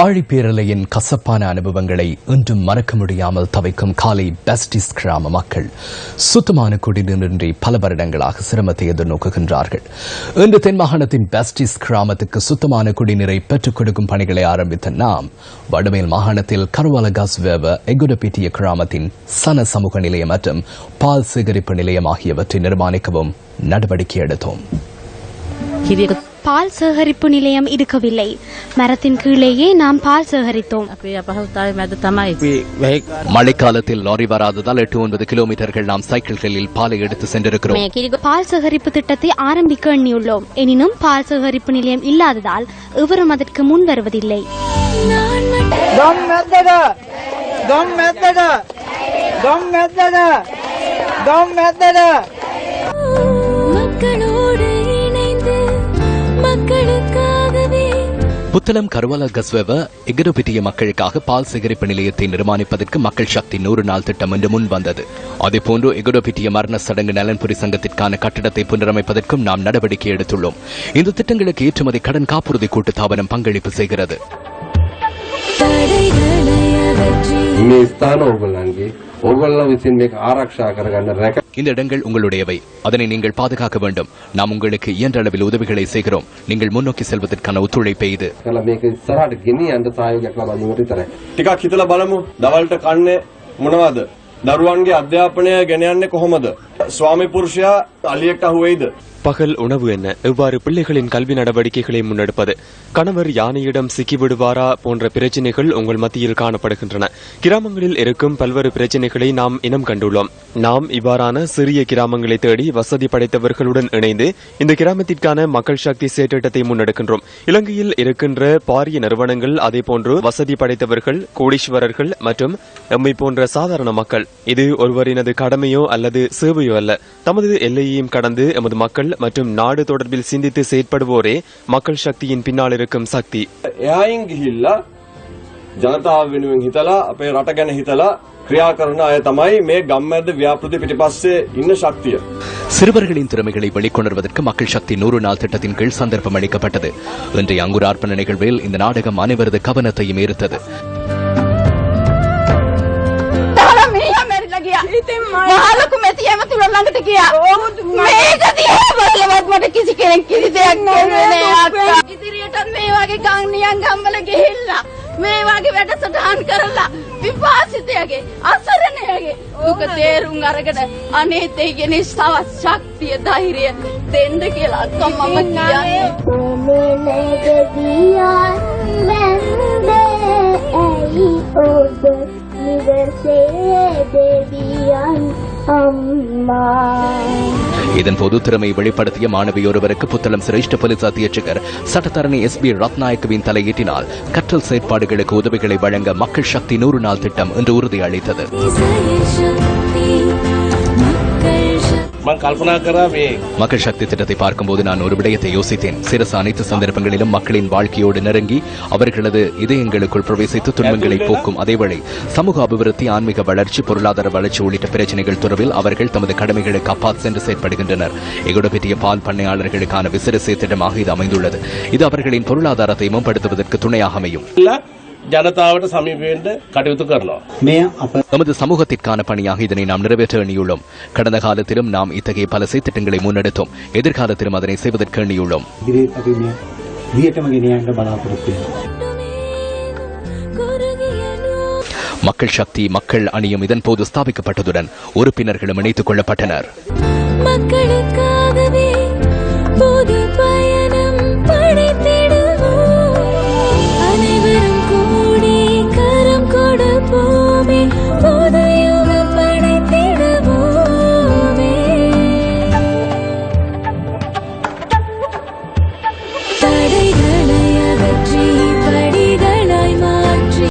ஆழிப்பேரலையின் கசப்பான அனுபவங்களை இன்றும் மறக்க முடியாமல் தவிக்கும் காலை பெஸ்டிஸ் கிராம மக்கள் சுத்தமான குடிநீரின்றி பல வருடங்களாக சிரமத்தை எதிர்நோக்குகின்றார்கள். இன்று தென்மாகாணத்தின் பெஸ்டிஸ் கிராமத்துக்கு சுத்தமான குடிநீரை பெற்றுக் கொடுக்கும் பணிகளை ஆரம்பித்த நாம் வடமேல் மாகாணத்தில் கருவாலகாஸ் வேவ எகுடபிட்டிய கிராமத்தின் சன சமூக நிலையம் மற்றும் பால் சேகரிப்பு நிலையம் ஆகியவற்றை நிர்மாணிக்கவும் நடவடிக்கை எடுத்தோம். பால் சேகரிப்பு நிலையம் இருக்கவில்லை. மரத்தின் கீழேயே நாம் பால் சேகரித்தோம். மழைக்காலத்தில் லாரி வராததால் எட்டு ஒன்பது கிலோமீட்டர்கள் நாம் சைக்கிள்களில் பாலை எடுத்து சென்றிருக்கிறோம். பால் சேகரிப்பு திட்டத்தை ஆரம்பிக்க எண்ணியுள்ளோம். எனினும் பால் சேகரிப்பு நிலையம் இல்லாததால் எவரும் அதற்கு முன் வருவதில்லை. Don't method! Don't method! Don't method! Puttalam கருவால கஸ்வெவ எகரோபிட்டிய மக்களுக்காக பால் சேகரிப்பு நிலையத்தை நிர்மாணிப்பதற்கு மக்கள் சக்தி நூறு நாள் திட்டம் என்று முன் வந்தது. அதேபோன்று எகரோபிட்டிய மரண சடங்கு நலன்புரி சங்கத்திற்கான கட்டிடத்தை புனரமைப்பதற்கும் நாம் நடவடிக்கை எடுத்துள்ளோம். இந்த திட்டங்களுக்கு ஏற்றுமதி கடன் காப்புறுதி கூட்டு தாபனம் பங்களிப்பு செய்கிறது. இந்த இடங்கள் உங்களுடையவை அதனை நீங்கள் பாதுகாக்க வேண்டும் நாம் உங்களுக்கு இயன்ற அளவில் உதவிகளை செய்கிறோம் நீங்கள் முன்னோக்கி செல்வதற்கான ஒத்துழைப்பை இது කළ මේක ඉස්සරහට ගෙනියන්න සහයෝගයක් ලබා දීමට විතරයි. ටිකක් හිතලා බලමු දවල්ට කන්නේ මොනවද දරුවන්ගේ අධ්‍යාපනය ගෙන යන්නේ කොහොමද ස්වාමි පුරුෂයා අලියෙක්ට අහුවෙයිද பகல் உணவு என்ன? எவ்வாறு பிள்ளைகளின் கல்வி நடவடிக்கைகளை முன்னெடுப்பது? கணவர் யானையிடம் சிக்கிவிடுவாரா போன்ற பிரச்சினைகள் உங்கள் மத்தியில் காணப்படுகின்றன. கிராமங்களில் இருக்கும் பல்வேறு பிரச்சினைகளை நாம் இனம் கண்டுள்ளோம். நாம் இவ்வாறான சிறிய கிராமங்களை தேடி வசதி படைத்தவர்களுடன் இணைந்து இந்த கிராமத்திற்கான மக்கள் சக்தி செயற்றிட்டத்தை முன்னெடுக்கின்றோம். இலங்கையில் இருக்கின்ற பாரிய நிறுவனங்கள் அதேபோன்று வசதி படைத்தவர்கள் கோடீஸ்வரர்கள் மற்றும் எம்மை போன்ற சாதாரண மக்கள். இது ஒருவரினது கடமையோ அல்லது சேவையோ அல்ல. தமது எல்லையையும் கடந்து எமது மக்கள் மற்றும் நாடு தொடர்பில் சிந்தித்து செயற்படுவோரே மக்கள் சக்தியின் பின்னால் இருக்கும் சக்தி එහායින් ගිහිල්ලා ජනතාව වෙනුවෙන් හිතලා අපේ රට ගැන හිතලා ක්‍රියා කරන අය තමයි මේ ගම්මැද්ද ව්‍යාපෘති පිටිපස්සේ ඉන්න ශක්තිය. சிறுவர்களின் திறமைகளை வெளிக்கொணர்வதற்கு மக்கள் சக்தி நூறு நாள் திட்டத்தின் கீழ் சந்தர்ப்பம் அளிக்கப்பட்டது இன்றைய அங்குரார்ப்பண நிகழ்வில் இந்த நாடகம் அனைவரது கவனத்தையும் ஈர்த்தது ඇමතුර ළඟට ගියා. මේක දිහා බලවත් මට කිසි කෙනෙක් කිසි දෙයක් කිව්වේ නෑ අක්කා. ඉදිරියටත් මේ වගේ ගම්නියන් ගම්වල ගිහිල්ලා මේ වගේ වැඩසටහන් කරලා විපාසිතයගේ අසරණයගේ දුක තේරුම් අරගෙන අනේත් ඒගේ නිස්සාවත් ශක්තිය ධෛර්යය දෙන්න කියලා අක්කා මම කියන්නේ. කොමනගදියන් වැන්දේ ඇයි ඔබ නිවසේ இதன் போது திறமை வெளிப்படுத்திய மாணவியொருவருக்கு புத்தளம் சிரேஷ்ட போலீஸ் அத்தியட்சகர் சட்டத்தரணி எஸ் பி ரத்நாயக்குவின் தலையீட்டினால் கற்றல் செயற்பாடுகளுக்கு உதவிகளை வழங்க மக்கள் சக்தி நூறு நாள் திட்டம் இன்று உறுதியளித்தது. மக்கள் சக்தி திட்டத்தை பார்க்கும்போது நான் ஒரு விடயத்தை யோசித்தேன். சிரசு அனைத்து சந்தர்ப்பங்களிலும் மக்களின் வாழ்க்கையோடு நெருங்கி அவர்களது இதயங்களுக்குள் பிரவேசித்து துன்பங்களை போக்கும். அதேவேளை சமூக அபிவிருத்தி ஆன்மீக வளர்ச்சி பொருளாதார வளர்ச்சி உள்ளிட்ட பிரச்சனைகள் தொடர்பில் அவர்கள் தமது கடமைகளுக்கு அப்பால் சென்று செயற்படுகின்றனர். எகுடபெற்றிய பால் பண்ணையாளர்களுக்கான விசேட திட்டமாக இது அமைந்துள்ளது. இது அவர்களின் பொருளாதாரத்தை மேம்படுத்துவதற்கு துணையாக அமையும். ජනතාවට සමීපයෙන්ට කටයුතු කරනවා. මෙය අප நமது சமூகத்திற்கான பணியாக இதனை நாம் நிறைவேற்ற எண்ணியுள்ளோம் கடந்த காலத்திலும் நாம் இத்தகைய பல செயற்திட்டங்களை முன்னெடுத்தோம் எதிர்காலத்திலும் அதனை செய்வதற்கு எண்ணியுள்ளோம் ඉදිරියට අපි මෙය දියටම ගෙනියන්න බලාපොරොත්තු වෙනවා. குறுகியனோ மக்கள் சக்தி மக்கள் அணியும் இதன்போது ஸ்தாபிக்கப்பட்டதுடன் உறுப்பினர்களும் இணைத்துக் கொள்ளப்பட்டனர் மக்களுக்காக